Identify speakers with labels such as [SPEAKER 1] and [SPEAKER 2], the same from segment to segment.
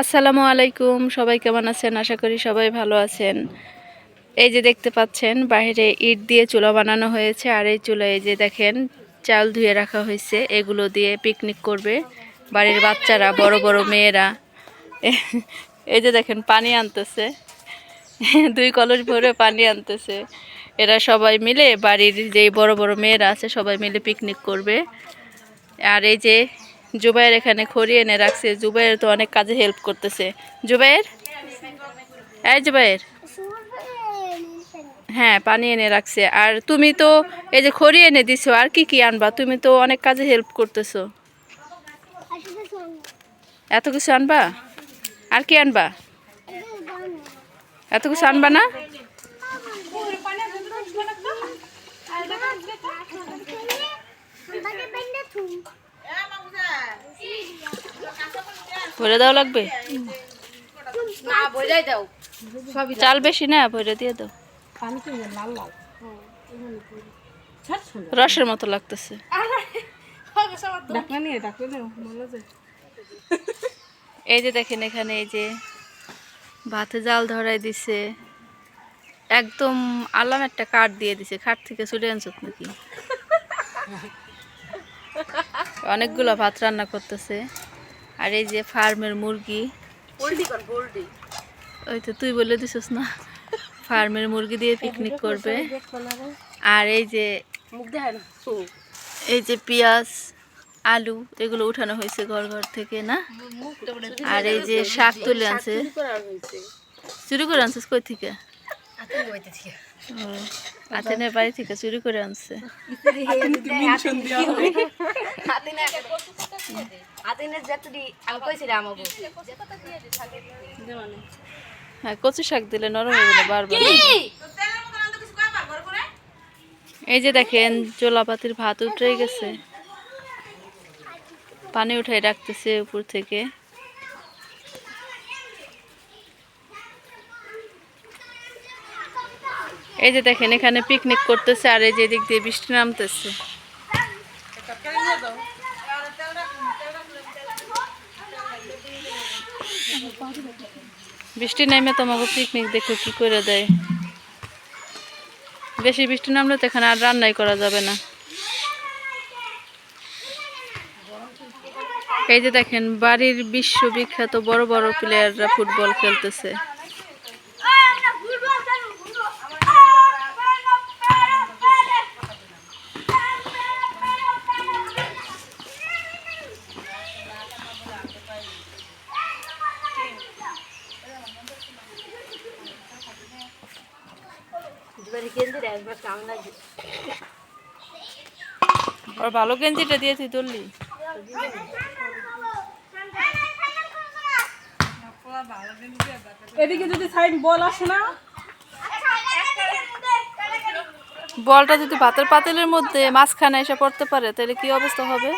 [SPEAKER 1] আসসালামু আলাইকুম, সবাই কেমন আছেন? আশা করি সবাই ভালো আছেন। এই যে দেখতে পাচ্ছেন, বাইরে ইট দিয়ে চুলা বানানো হয়েছে, আর এই চুলা এই যে দেখেন, চাল ধুয়ে রাখা হয়েছে, এগুলো দিয়ে পিকনিক করবে। বাড়ির বাচ্চারা, বড় বড় মেয়েরা। এই যে দেখেন, পানি আনতেছে। দুই কলস ভরে পানি আনতেছে। এরা সবাই মিলে, বাড়ির যেই বড় বড় মেয়েরা আছে, সবাই মিলে পিকনিক করবে। আর এই যে জুবাইয়ের এখানে খড়ি এনে রাখছে। জুবাইয়ের তো অনেক কাজে হেল্প করতেছে। জুবাইয়ের এই জুবাইয়ের হ্যাঁ পানি এনে রাখছে। আর তুমি তো এই যে খড়ি এনে দিছো, আর কি কি আনবা? তুমি তো অনেক কাজে হেল্প করতেছো। এত কিছু আনবা? আর কি আনবা? এত কিছু আনবা না? ভরে দাও লাগবে? চাল বেশি না ভরে দিয়ে দাও। রসের মতো লাগতেছে। এই যে দেখেন এখানে এই যে ভাতে জাল ধরাই দিছে। একদম আলাম একটা কাঠ দিয়ে দিছে। খাট থেকে ছুটে আনছো নাকি? অনেকগুলো ভাত রান্না করতেছে। আর এই যে ফার্মের মুরগি। ওই তো তুই বলে দিছিস না। ফার্মের মুরগি দিয়ে পিকনিক করবে। আর এই যে এই যে পেঁয়াজ আলু এগুলো উঠানো হয়েছে ঘর ঘর থেকে না? আর এই যে শাক তুলে আনছে। চুরি করে আনছিস কই থেকে? ও, আতেনের বাড়ি থেকে চুরি করে আনছে। হ্যাঁ কচু শাক দিলে নরম হয়ে গেলো বারবার। এই যে দেখেন জোলাপাতির ভাত উঠে গেছে। পানি উঠাই রাখতেছে উপর থেকে। এই যে দেখেন এখানে পিকনিক করতেছে আর এই যে দিক দিয়ে বৃষ্টি নামতেছে। বৃষ্টি নামে তোমাকে পিকনিক দেখো কি করে দেয়? বেশি বৃষ্টি নামলে তো এখানে আর রান্নাই করা যাবে না। এই যে দেখেন, বাড়ির বিশ্ববিখ্যাত বড় বড় প্লেয়াররা ফুটবল খেলতেছে। আর ভালো গেঞ্জিটা দিয়ে তুই তুললি।
[SPEAKER 2] এদিকে যদি সাইড বল আসে না?
[SPEAKER 1] বলটা যদি ভাতের পাতিলের মধ্যে মাঝখানে এসে পড়তে পারে তাহলে কি অবস্থা হবে?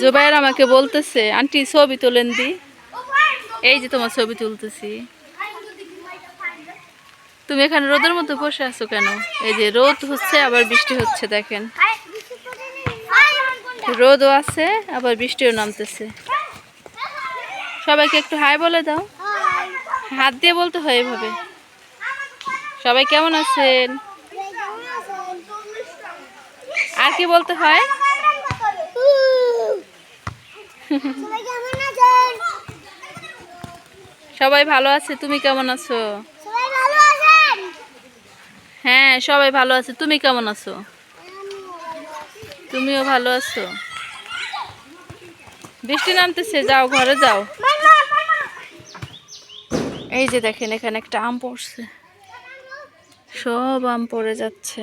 [SPEAKER 1] জুবাইর আমাকে বলতেছে আন্টি ছবি তোলেন দি। এই যে তোমার ছবি তুলতেছি। তুমি এখানে রোদের মধ্যে বসে আছো কেন? এই যে রোদ হচ্ছে, আবার বৃষ্টি হচ্ছে, দেখেন। রোদও আছে, আবার বৃষ্টিও নামতেছে। সবাইকে একটু হাই বলে দাও। হাত দিয়ে বলতে হয় এভাবে। সবাই কেমন আছেন? আর কি বলতে হয়? সবাই ভালো আছে, তুমি কেমন আছো? হ্যাঁ সবাই ভালো আছে। তুমি কেমন আছো? তুমিও ভালো আছো? বৃষ্টি নামতেছে, যাও ঘরে যাও। এই যে দেখেন, এখানে একটা আম পড়ছে। সব আম পড়ে যাচ্ছে।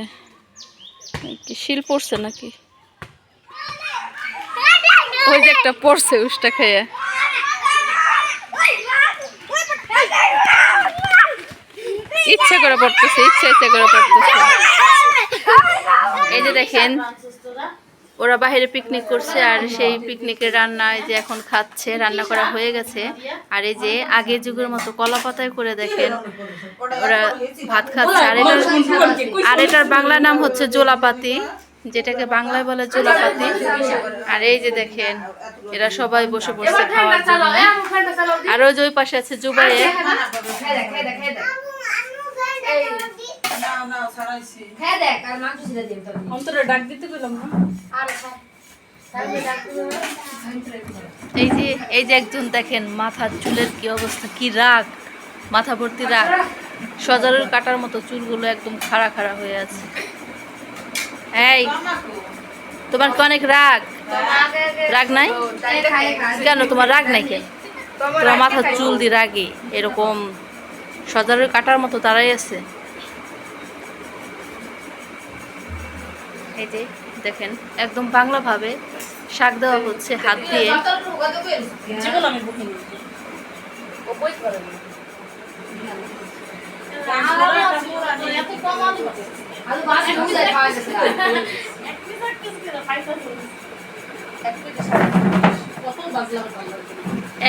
[SPEAKER 1] শিল পড়ছে নাকি? ওই যে একটা পড়ছে উষ্টা খেয়ে ইচ্ছা করে পড়তেছে, ইচ্ছা ইচ্ছা করে পড়তেছে। এই যে দেখেন, ওরা বাইরে পিকনিক করছে আর সেই পিকনিকের রান্না যে এখন খাচ্ছে, রান্না করা হয়ে গেছে। আর এই যে আগের যুগের মতো কলা পাতায় করে দেখেন, ওরা ভাত খাচ্ছে। আর এটার আর এটার বাংলা নাম হচ্ছে জোলাপাতি, যেটাকে বাংলায় বলে জোলাপাতি। আর এই যে দেখেন, এরা সবাই বসে বসে খাওয়ার জন্য। আর ওই যে ওই পাশে আছে জুবাইয়ে।
[SPEAKER 3] না না
[SPEAKER 2] দেখ আর মাংস
[SPEAKER 3] অন্তরে ডাক দিতে কইলাম না।
[SPEAKER 2] আর তারপরে ডাক্তার
[SPEAKER 1] এই যে এই যে একজন দেখেন মাথার চুলের কি অবস্থা কি রাগ মাথা ভর্তি রাগ। সজারুর কাটার মতো চুলগুলো একদম খাড়া খাড়া হয়ে আছে। এই তোমার কি অনেক রাগ? রাগ নাই? কেন তোমার রাগ নাই কেন? তোমার মাথার চুল দিয়ে রাগে এরকম। সজারুর কাটার মতো তারাই আছে। এই যে দেখেন একদম বাংলা ভাবে শাক দেওয়া হচ্ছে হাত দিয়ে।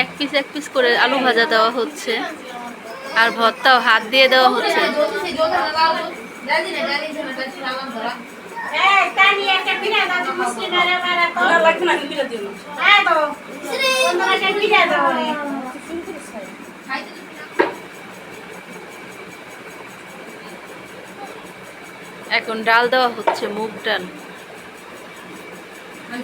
[SPEAKER 1] এক পিস এক পিস করে আলু ভাজা দেওয়া হচ্ছে। আর ভর্তাও হাত দিয়ে দেওয়া হচ্ছে।
[SPEAKER 3] দিও
[SPEAKER 1] এখন ডাল দেওয়া হচ্ছে মুগ ডাল।
[SPEAKER 2] আমি